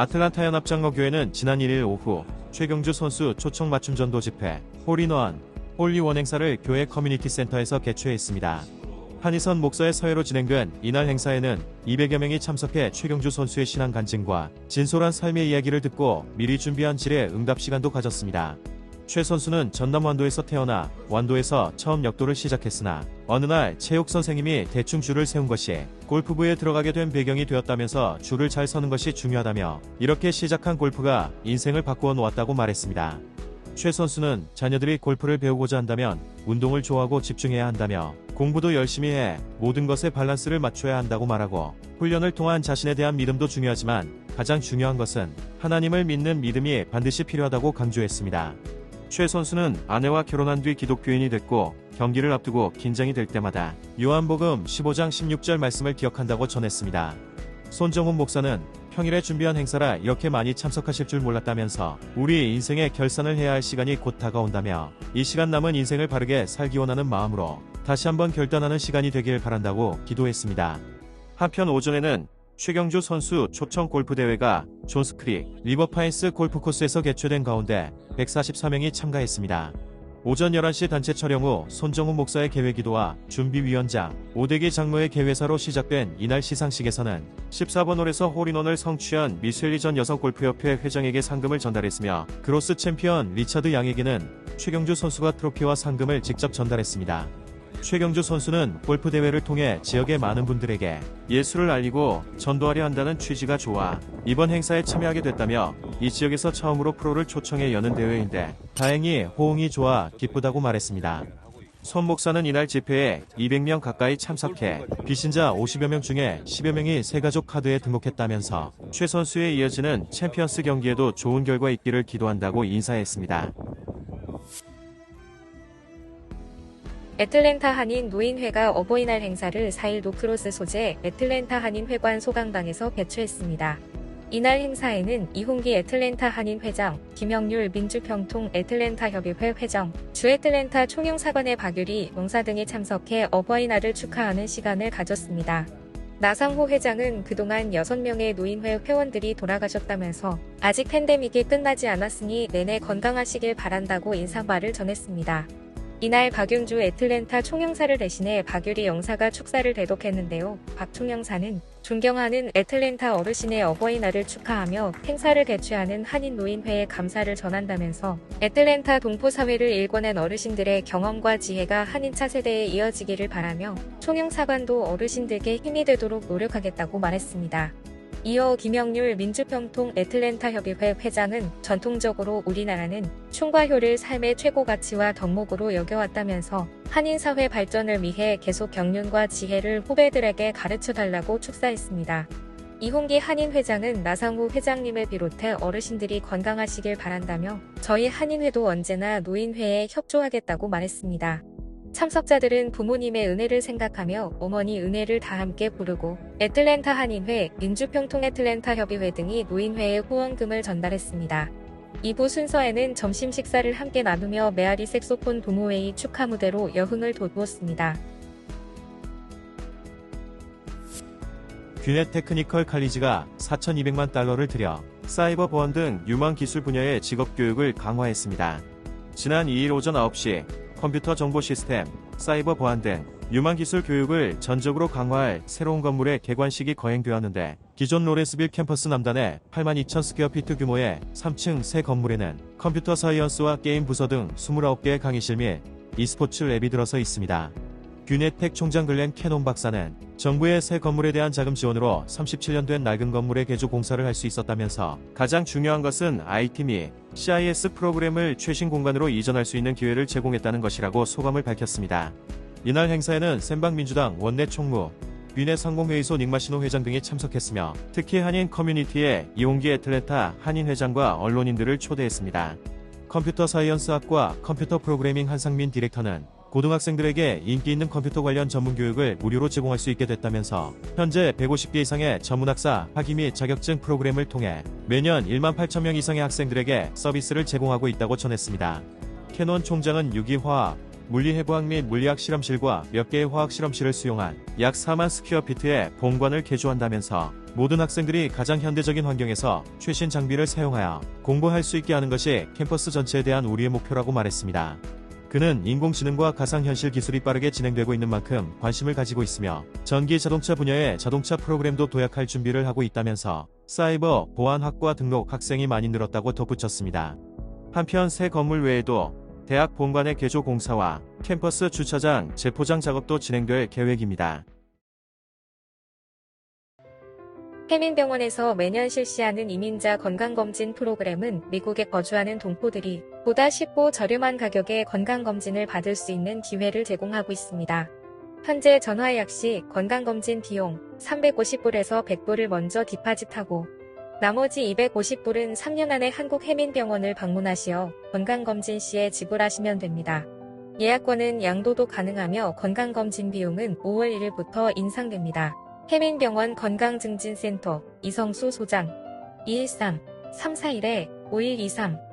아틀란타 연합장로 교회는 지난 1일 오후 최경주 선수 초청 맞춤 전도 집회 홀인원 홀리원 행사를 교회 커뮤니티 센터에서 개최했습니다. 한희선 목사의 서해로 진행된 이날 행사에는 200여 명이 참석해 최경주 선수의 신앙 간증과 진솔한 삶의 이야기를 듣고 미리 준비한 질의 응답 시간도 가졌습니다. 최 선수는 전남 완도에서 태어나 완도에서 처음 역도를 시작했으나 어느 날 체육 선생님이 대충 줄을 세운 것이 골프부에 들어가게 된 배경이 되었다면서 줄을 잘 서는 것이 중요하다며 이렇게 시작한 골프가 인생을 바꾸어 놓았다고 말했습니다. 최 선수는 자녀들이 골프를 배우고자 한다면 운동을 좋아하고 집중해야 한다며 공부도 열심히 해 모든 것에 밸런스를 맞춰야 한다고 말하고 훈련을 통한 자신에 대한 믿음도 중요하지만 가장 중요한 것은 하나님을 믿는 믿음이 반드시 필요하다고 강조했습니다. 최 선수는 아내와 결혼한 뒤 기독교인이 됐고 경기를 앞두고 긴장이 될 때마다 요한복음 15장 16절 말씀을 기억한다고 전했습니다. 손정훈 목사는 평일에 준비한 행사라 이렇게 많이 참석하실 줄 몰랐다면서 우리 인생의 결산을 해야 할 시간이 곧 다가온다며 이 시간 남은 인생을 바르게 살기 원하는 마음으로 다시 한번 결단하는 시간이 되길 바란다고 기도했습니다. 한편 오전에는 최경주 선수 초청 골프 대회가 존스크릭 리버파인스 골프코스에서 개최된 가운데 144명이 참가했습니다. 오전 11시 단체 촬영 후 손정훈 목사의 개회기도와 준비위원장, 오대기 장로의 개회사로 시작된 이날 시상식에서는 14번 홀에서 홀인원을 성취한 미셸리 전 여성골프협회 회장에게 상금을 전달했으며 크로스 챔피언 리차드 양에게는 최경주 선수가 트로피와 상금을 직접 전달했습니다. 최경주 선수는 골프 대회를 통해 지역의 많은 분들에게 예술을 알리고 전도하려 한다는 취지가 좋아 이번 행사에 참여하게 됐다며 이 지역에서 처음으로 프로를 초청해 여는 대회인데 다행히 호응이 좋아 기쁘다고 말했습니다. 손 목사는 이날 집회에 200명 가까이 참석해 비신자 50여 명 중에 10여 명이 새가족 카드에 등록했다면서 최 선수에 이어지는 챔피언스 경기에도 좋은 결과 있기를 기도한다고 인사했습니다. 애틀랜타 한인 노인회가 어버이날 행사를 4일 노크로스 소재 애틀랜타 한인 회관 소강당에서 개최했습니다. 이날 행사에는 이홍기 애틀랜타 한인 회장, 김영률 민주평통 애틀랜타 협의회 회장, 주 애틀랜타 총영사관의 박유리 용사 등이 참석해 어버이날을 축하하는 시간을 가졌습니다. 나상호 회장은 그동안 6명의 노인회 회원들이 돌아가셨다면서 아직 팬데믹이 끝나지 않았으니 내내 건강하시길 바란다고 인사말을 전했습니다. 이날 박윤주 애틀랜타 총영사를 대신해 박유리 영사가 축사를 대독했는데요. 박 총영사는 존경하는 애틀랜타 어르신의 어버이날을 축하하며 행사를 개최하는 한인노인회에 감사를 전한다면서 애틀랜타 동포사회를 일궈낸 어르신들의 경험과 지혜가 한인 차 세대에 이어지기를 바라며 총영사관도 어르신들께 힘이 되도록 노력하겠다고 말했습니다. 이어 김영률 민주평통 애틀랜타 협의회 회장은 전통적으로 우리나라는 춤과 효를 삶의 최고 가치와 덕목으로 여겨왔다면서 한인 사회 발전을 위해 계속 경륜과 지혜를 후배들에게 가르쳐 달라고 축사했습니다. 이홍기 한인 회장은 나상우 회장님을 비롯해 어르신들이 건강하시길 바란다며 저희 한인회도 언제나 노인회에 협조하겠다고 말했습니다. 참석자들은 부모님의 은혜를 생각하며 어머니 은혜를 다 함께 부르고 애틀랜타 한인회, 민주평통 애틀랜타 협의회 등이 노인회에 후원금을 전달했습니다. 2부 순서에는 점심 식사를 함께 나누며 메아리 색소폰 동호회의 축하 무대로 여흥을 돋우었습니다. 귀넷 테크니컬 칼리지가 4,200만 달러를 들여 사이버 보안 등 유망 기술 분야의 직업 교육을 강화했습니다. 지난 2일 오전 9시 컴퓨터 정보 시스템, 사이버 보안 등 유망 기술 교육을 전적으로 강화할 새로운 건물의 개관식이 거행되었는데 기존 로렌스빌 캠퍼스 남단의 8만 2천 스퀘어피트 규모의 3층 새 건물에는 컴퓨터 사이언스와 게임 부서 등 29개의 강의실 및 e스포츠 랩이 들어서 있습니다. 균네텍 총장 글렌 캐논 박사는 정부의 새 건물에 대한 자금 지원으로 37년 된 낡은 건물의 개조 공사를 할 수 있었다면서 가장 중요한 것은 IT 및 CIS 프로그램을 최신 공간으로 이전할 수 있는 기회를 제공했다는 것이라고 소감을 밝혔습니다. 이날 행사에는 샌방민주당 원내 총무, 균네 상공회의소 닉마시노 회장 등이 참석했으며 특히 한인 커뮤니티의 이용기 애틀랜타 한인 회장과 언론인들을 초대했습니다. 컴퓨터 사이언스 학과 컴퓨터 프로그래밍 한상민 디렉터는 고등학생들에게 인기 있는 컴퓨터 관련 전문 교육을 무료로 제공할 수 있게 됐다면서 현재 150개 이상의 전문학사 학위 및 자격증 프로그램을 통해 매년 1만 8천 명 이상의 학생들에게 서비스를 제공하고 있다고 전했습니다. 캐논 총장은 유기화학, 물리해부학 및 물리학 실험실과 몇 개의 화학 실험실을 수용한 약 4만 스퀘어 피트의 본관을 개조한다면서 모든 학생들이 가장 현대적인 환경에서 최신 장비를 사용하여 공부할 수 있게 하는 것이 캠퍼스 전체에 대한 우리의 목표라고 말했습니다. 그는 인공지능과 가상현실 기술이 빠르게 진행되고 있는 만큼 관심을 가지고 있으며 전기 자동차 분야의 자동차 프로그램도 도약할 준비를 하고 있다면서 사이버 보안학과 등록 학생이 많이 늘었다고 덧붙였습니다. 한편 새 건물 외에도 대학 본관의 개조 공사와 캠퍼스 주차장 재포장 작업도 진행될 계획입니다. 해민병원에서 매년 실시하는 이민자 건강검진 프로그램은 미국에 거주하는 동포들이 보다 쉽고 저렴한 가격에 건강검진을 받을 수 있는 기회를 제공하고 있습니다. 현재 전화예약 시 건강검진 비용 350불에서 100불을 먼저 디파짓하고 나머지 250불은 3년 안에 한국 해민병원을 방문하시어 건강검진 시에 지불하시면 됩니다. 예약권은 양도도 가능하며 건강검진 비용은 5월 1일부터 인상됩니다. 해민병원 건강증진센터 이성수 소장. 213-341-5123